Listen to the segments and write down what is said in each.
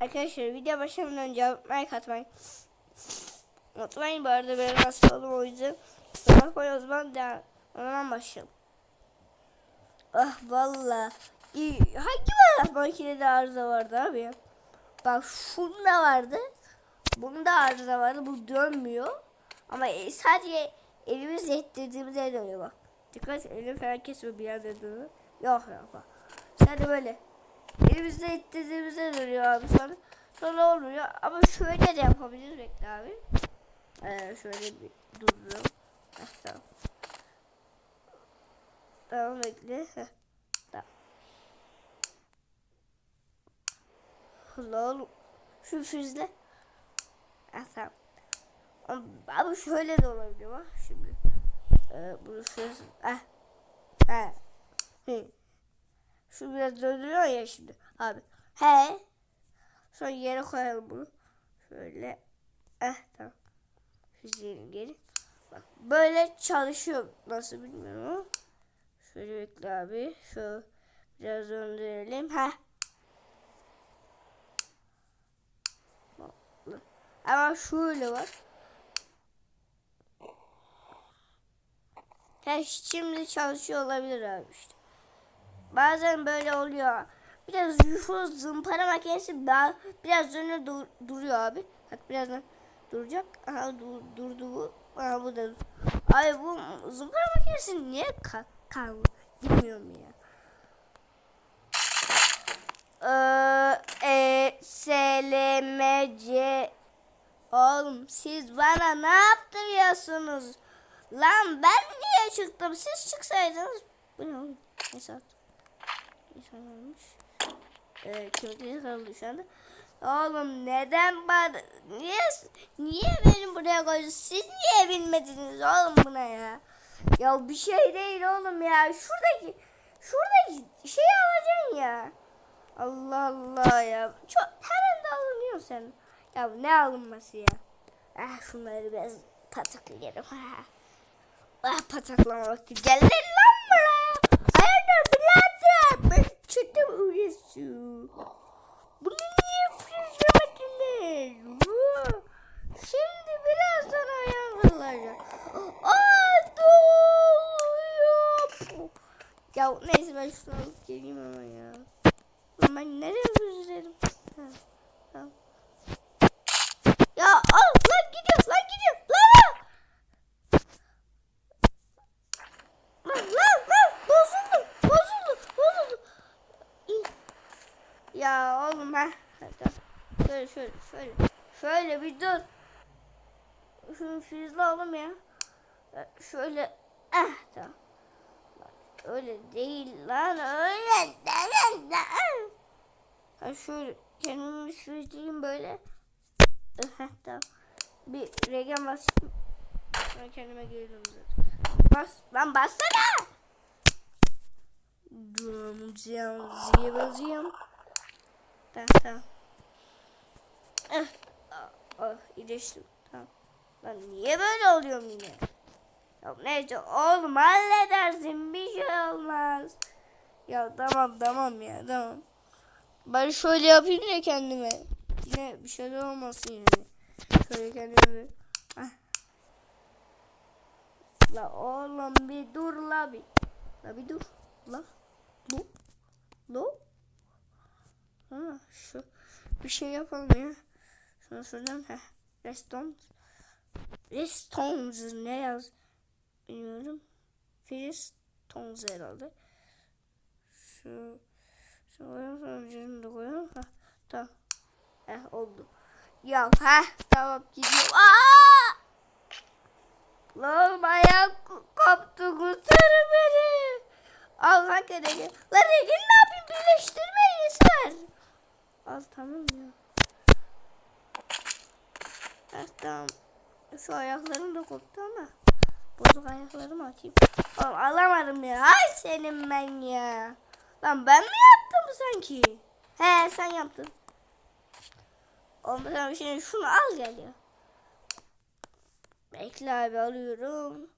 Arkadaşlar video başlamadan önce like atmayı unutmayın. Bu arada ben hasta oldum o yüzden kusura bakmayın o zaman devam. Başlayalım. Ah valla. Hangi makinede arıza vardı abi? Bak şunda vardı. Bunda arıza vardı. Bu dönmüyor. Ama e, sadece elimizle ittirdiğimizde dönüyor bak. Dikkat elim falan kesme bir yerde dönüyor. Yok yok bak. Sadece böyle. Elimizle ittirdiğimizde dönüyor abi sonra. Sonra olmuyor. Ama şöyle de yapabiliriz bekle abi. Ee, şöyle bir dururum. Heh, tamam. Tamam bekle. Heh, tamam. Oğlum. Şu füzle. Ah tamam. Ama şöyle de olabiliyor bak şimdi. Ee, bunu füz. Ah. Ha. Hı. Şu biraz döndürüyor ya şimdi. Abi. He. Sonra yere koyalım bunu. Şöyle. Eh tamam. Füzeyelim geri. Bak böyle çalışıyor. Nasıl bilmiyorum. Şöyle bekle abi. Şu biraz döndürelim. Ha. Ama şöyle var. Ha, şimdi çalışıyor olabilir abi işte. Bazen böyle oluyor. Biraz şu zımpara makinesi daha biraz önüne dur- duruyor abi. Bak birazdan duracak. Aha dur, durdu bu. Aha bu da. Ay bu zımpara makinesi niye ka kaldı? Bilmiyorum ya. Ee, e, S, L, M, C. Oğlum siz bana ne yaptırıyorsunuz? Lan ben niye çıktım? Siz çıksaydınız. Bu ne oğlum? Ne saat? Saat olmuş? Ee, kimlikleri kaldı şu anda. Oğlum neden bana... Niye, niye beni buraya koydunuz? Siz niye bilmediniz oğlum buna ya? Ya bir şey değil oğlum ya. Şuradaki... Şuradaki şeyi alacaksın ya. Allah Allah ya. Çok hemen de alınıyor sen. Ya ne alınması ya? Ah şunları biraz pataklayalım. Ah pataklama vakti. Lan buraya. Hayırdır birader? Ben üresi. Bunu niye fırçamadınız? Şimdi birazdan ayağım kırılacak. Aa doğuyor. Ya neyse ben şunu alıp geleyim ama ya. Ben nereye üzülerim? Ha, tamam. Ya al lan gidiyor lan gidiyor lan. Lan lan lan bozuldum bozuldum bozuldum. İyi. Ya oğlum ha. Hadi. Şöyle şöyle şöyle. Şöyle bir dur. Şunu füzle oğlum ya. Şöyle. Ah tamam. Öyle değil lan öyle. değil lan. Ha şöyle kendimi füzleyeyim böyle. Heh, tamam. Bir regen basayım. Ben kendime girdim zaten. Bas. Lan bassana. Dım ziyam ziyam ziyam. Tamam tamam. Ah, ah, ah, iyileştim. Tamam. Lan niye böyle oluyorum yine? Ya neyse oğlum halledersin bir şey olmaz. Ya tamam tamam ya tamam. Ben şöyle yapayım ya kendime. Yine bir şeyler olmasın yani. Şöyle kendime. Ah. La oğlum bir dur la bir. La bir dur. La. Bu. Lo. Ha şu. Bir şey yapalım ya. Şunu söyleyeyim. Heh. Restaurant. Restaurant ne yaz? Bilmiyorum. Restaurant herhalde. Şu. Şu sonra da koyalım. Ha. Tamam. Heh oldu. Ya ha tamam gidiyorum. Aa! Lan ayağım ko- koptu kurtarın beni. Al lan Regen. Lan Regen ne yapayım birleştirmeyi ver. Al tamam ya. Heh tamam. Şu ayaklarım da koptu ama. Bozuk ayaklarımı açayım. Oğlum alamadım ya. Ay senin ben ya. Lan ben mi yaptım sanki? He sen yaptın. Sen şimdi şunu al gel ya. Bekle abi alıyorum.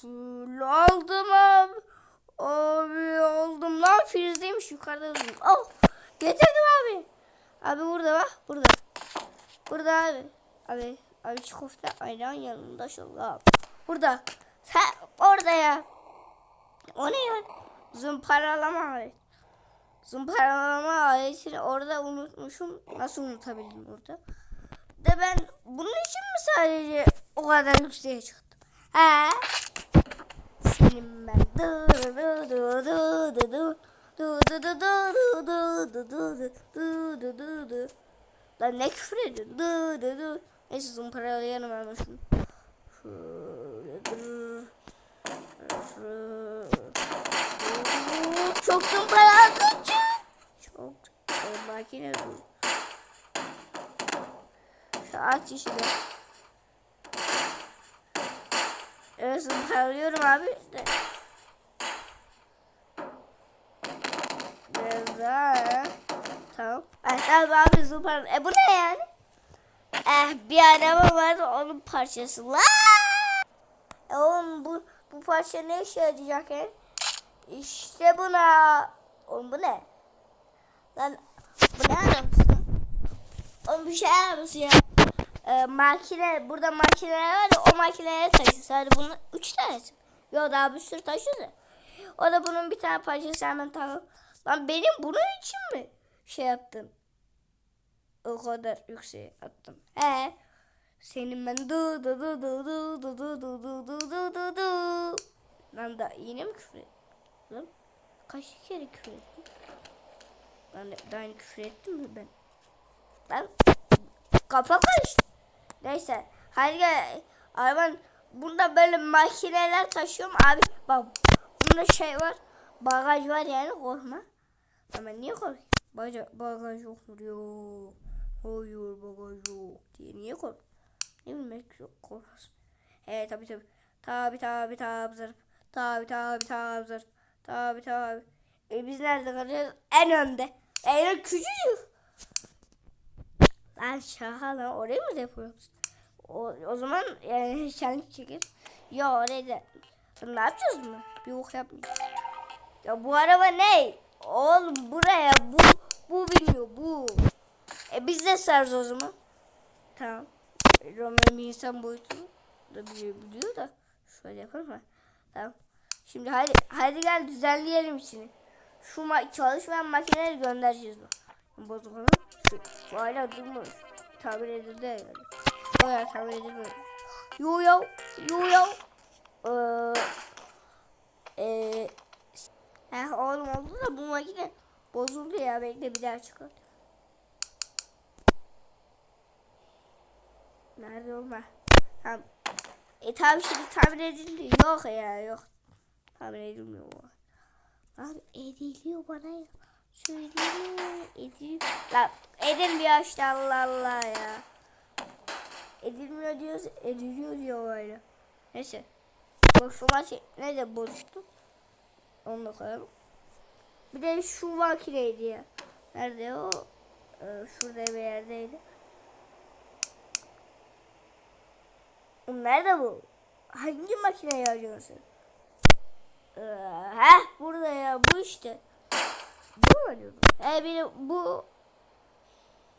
Şöyle aldım abi. Abi aldım lan frizdeymiş yukarıda durdum. Oh getirdim abi. Abi burada bak. Burada. Burada abi. Abi. Abi şu köfte ayran yanında abi. Burada. Sen orada ya. O ne ya? Zımparalama abi. Zımparalama aletini orada unutmuşum. Nasıl unutabildim orada? De ben bunun için mi sadece o kadar yükseğe çıktım? He? Senin ben. Dı dı dı dı dı. Dı dı dı dı dı dı dı dı dı dı dı dı. Lan ne küfür ediyorsun? Dı dı dı. Neyse zımparalayalım hemen şunu. Şöyle dı. Çok zımparalayıcı. Çok e, makine dur. Aç işini. Evet zımparalıyorum abi. De. Biraz. Tamam. Tamam abi zımparalı. E bu ne yani? Eh bir araba vardı onun parçası. Lan! E oğlum bu, bu parça ne işe yarayacak yani? İşte buna. Oğlum bu ne? Lan bu ne arabası? Oğlum bir şey arabası ya. Ee, makine burada makineler var ya o makineye taşıyor. Sadece bunun üç tanesi. Yok daha bir sürü taşıyor da. O da bunun bir tane parçası hemen tamam. Lan benim bunun için mi şey yaptın? O kadar yükseğe attım. He. Senin ben du du du du du du du du du du du du du. Lan da yine mi küfür ettim? Kaç kere küfür ettim? Lan daha yeni küfür ettim mi ben? Lan kafa karıştı. Neyse. Hadi gel. Araban bunda böyle makineler taşıyorum abi. Bak bunda şey var. Bagaj var yani korkma. Ama niye korkuyorsun? Bagaj, bagaj yok mu diyor. Hayır bagaj yok diye. Niye kork? Ne bileyim belki çok. Evet tabi tabi. Tabi tabi tabi zarf. Tabi tabi tabi zarf. Tabi tabi. E biz nerede kalıyoruz? En önde. En küçücük. Lan şaka lan orayı mı yapıyoruz? O, o zaman yani kendi çekir. Ya orayı da. Ne yapacağız mı? Bir bok yapmayacağız. Ya bu araba ne? Oğlum buraya bu bu biniyor bu. E biz de sarız o zaman. Tamam. E, Roman bir insan boyutunu da biliyor, biliyor da. Şöyle yapalım mı? Tamam. Şimdi hadi hadi gel düzenleyelim içini. Şu ma çalışmayan makineleri göndereceğiz bu. Bozuk olan. Şu, şu hala durmuyor. Tamir edildi herhalde. O ya tamir edilmiyor. Yo yo yo yo. Ee, ee, Heh oğlum oldu da bu makine bozuldu ya. Bekle bir daha çıkar. Nerede olma? Tamam. E tabi şimdi tamir edildi. Yok ya yok. Tamir edilmiyor. Abi ediliyor bana ya. Söylüyor. Ediliyor. Lan edilmiyor işte Allah Allah ya. Edilmiyor diyoruz. Ediliyor diyor öyle. Neyse. Bak şu maçı nerede bozuştu? Onu da koyalım. Bir de şu makineydi ya. Nerede o? Ee, şurada bir yerdeydi. Nerede bu? Hangi makineyi arıyorsun? Ee, heh burada ya bu işte. Bu mu arıyordun? He benim bu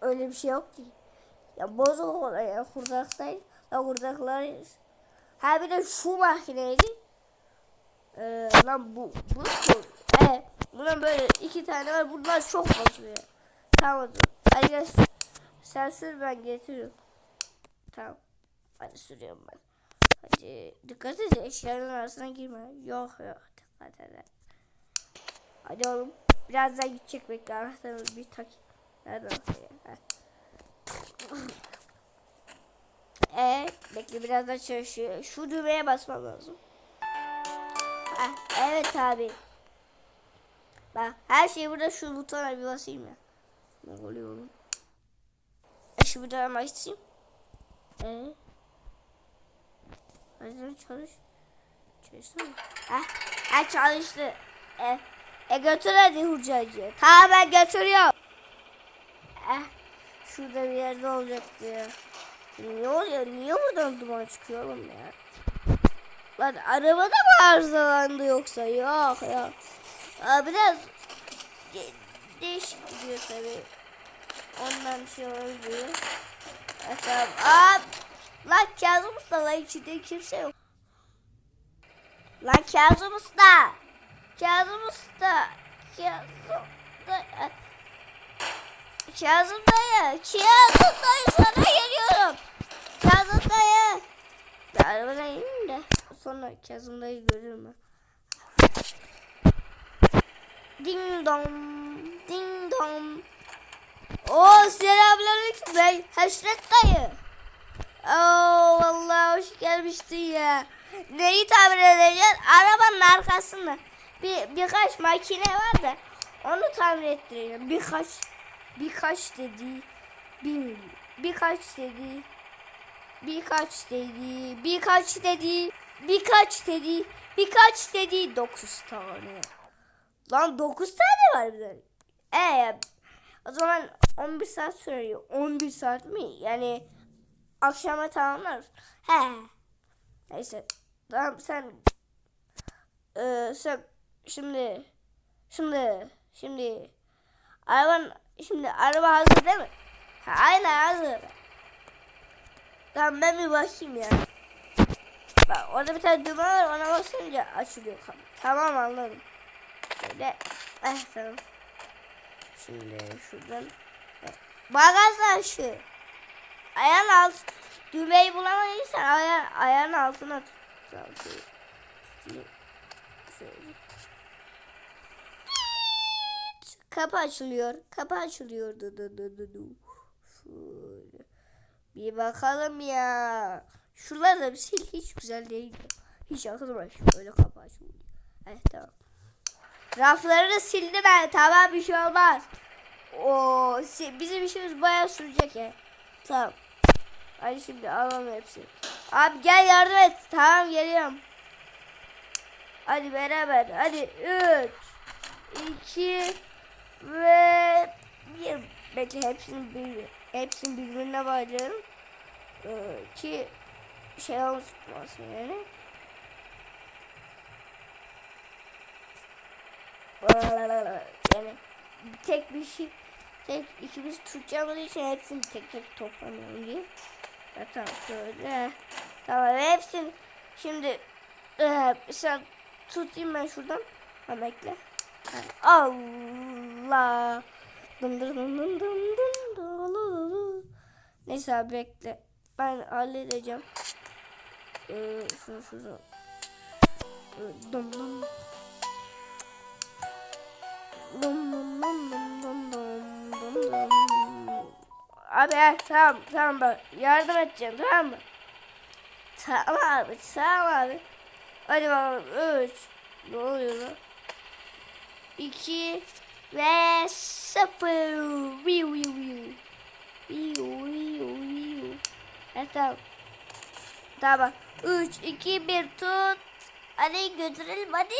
öyle bir şey yok ki. Ya bozuk olan ya kurdaktaydı. Ya kurdaklar Ha bir de şu makineydi. Ee, lan bu bu bu. He bunun böyle iki tane var. Bunlar çok bozuluyor. Tamam gel. Sen sür ben getiriyorum. Tamam. Hadi sürüyorum ben. Hadi dikkat et eşyaların arasına girme. Yok yok dikkat et. Hadi oğlum. Birazdan gidecek bekle anahtarı bir tak. Nerede anahtarı? ya? Ee, bekle birazdan çalışıyor. Şu düğmeye basmam lazım. Heh, evet abi. Bak her şey burada şu butona bir basayım ya. Ne oluyor oğlum? E, şu butona basayım. Ee? Hadi çalış. Çalışsana. Heh, ha çalıştı. E, e götür hadi hurcacı. Tamam ben götürüyorum. Eh, şurada bir yerde olacaktı ya. Ne oluyor? Niye buradan duman çıkıyor oğlum ya? Lan arabada mı arızalandı yoksa? Yok yok. Aa, biraz de- değişik gidiyor tabii. ondan şey oluyor. Tamam. Aa, lan Kazım Usta lan içinde kimse yok. Lan Kazım Usta. Kazım Usta. Kazım dayı. Kazım dayı. Kazım dayı sana geliyorum. Kazım dayı. Arabadan ineyim de sonra Kazım dayı görürüm ben. Ding dong. Ding dong. Oo selamünaleyküm ben Haşret dayı. Oo vallahi hoş gelmiştin ya. Neyi tamir edeceğiz? Arabanın arkasında bir birkaç makine var da onu tamir ettireceğim. Birkaç birkaç dedi. Bir birkaç dedi. Birkaç dedi. Birkaç dedi. Birkaç dedi. Birkaç dedi. Dokuz tane. Lan dokuz tane var bir de. Ee, o zaman 11 saat sürüyor. 11 saat mi? Yani akşama tamamlarız. He. Neyse. Tamam sen ee, sen şimdi şimdi şimdi araban şimdi araba hazır değil mi? Ha, aynen hazır. Tamam ben bir bakayım ya. Bak orada bir tane düğme var ona basınca açılıyor. Tamam anladım. Şöyle. Eh tamam. Şimdi şuradan. Evet. Bagaj aşı. Ayağın alt. Düğmeyi bulamadıysan ayağın, ayağın altına tut. Tamam, şöyle. Şöyle. Kapı açılıyor. Kapı açılıyor. Du, du, du, du, du. Şöyle. Bir bakalım ya. Şuralar da bir şey hiç güzel değil. Hiç akıllı Böyle kapı açılıyor. Evet tamam. Rafları sildim ben. Tamam bir şey olmaz. O bizim işimiz bayağı sürecek ya. Tamam. Hadi şimdi alalım hepsini. Abi gel yardım et. Tamam geliyorum. Hadi beraber. Hadi 3 2 ve bir bekle hepsini bir hepsini birbirine bağlayalım. Ee, ki şey olmasın yani. yani tek bir şey tek ikimiz Türkçe anladığı için hepsini tek tek toplamıyorum diye. Zaten şöyle. Tamam hepsini şimdi e, sen tutayım ben şuradan. Ha bekle. Allah. Dın dın dın dın dın dın Neyse abi bekle. Ben halledeceğim. Ee, şunu şuradan. E, dın dın. Abi eh, tamam tamam bak. Yardım edeceğim tamam mı? Tamam abi tamam abi. Hadi bakalım 3 Ne oluyor lan? 2 ve 0 Viu viu viu. Viu viu viu. Evet tamam. Tamam 3 2 1 tut. Hadi götürelim hadi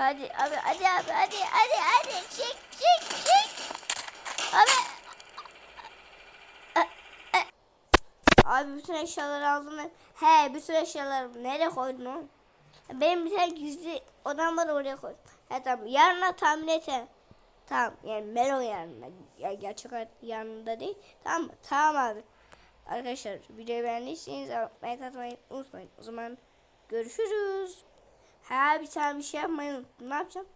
Hadi abi hadi abi hadi hadi hadi çek çek çek. Abi. Abi bütün eşyaları aldım ben. He bütün eşyalarımı nereye koydun oğlum? Benim bir tane gizli odam var oraya koy. He tamam yarına tahmin et. Tamam yani Melo yanında. Ya gerçek hayat yanında değil. Tamam mı? Tamam abi. Arkadaşlar videoyu beğendiyseniz like atmayı unutmayın. O zaman görüşürüz. Ha bir tane bir şey yapmayı unuttum. Ne yapacağım?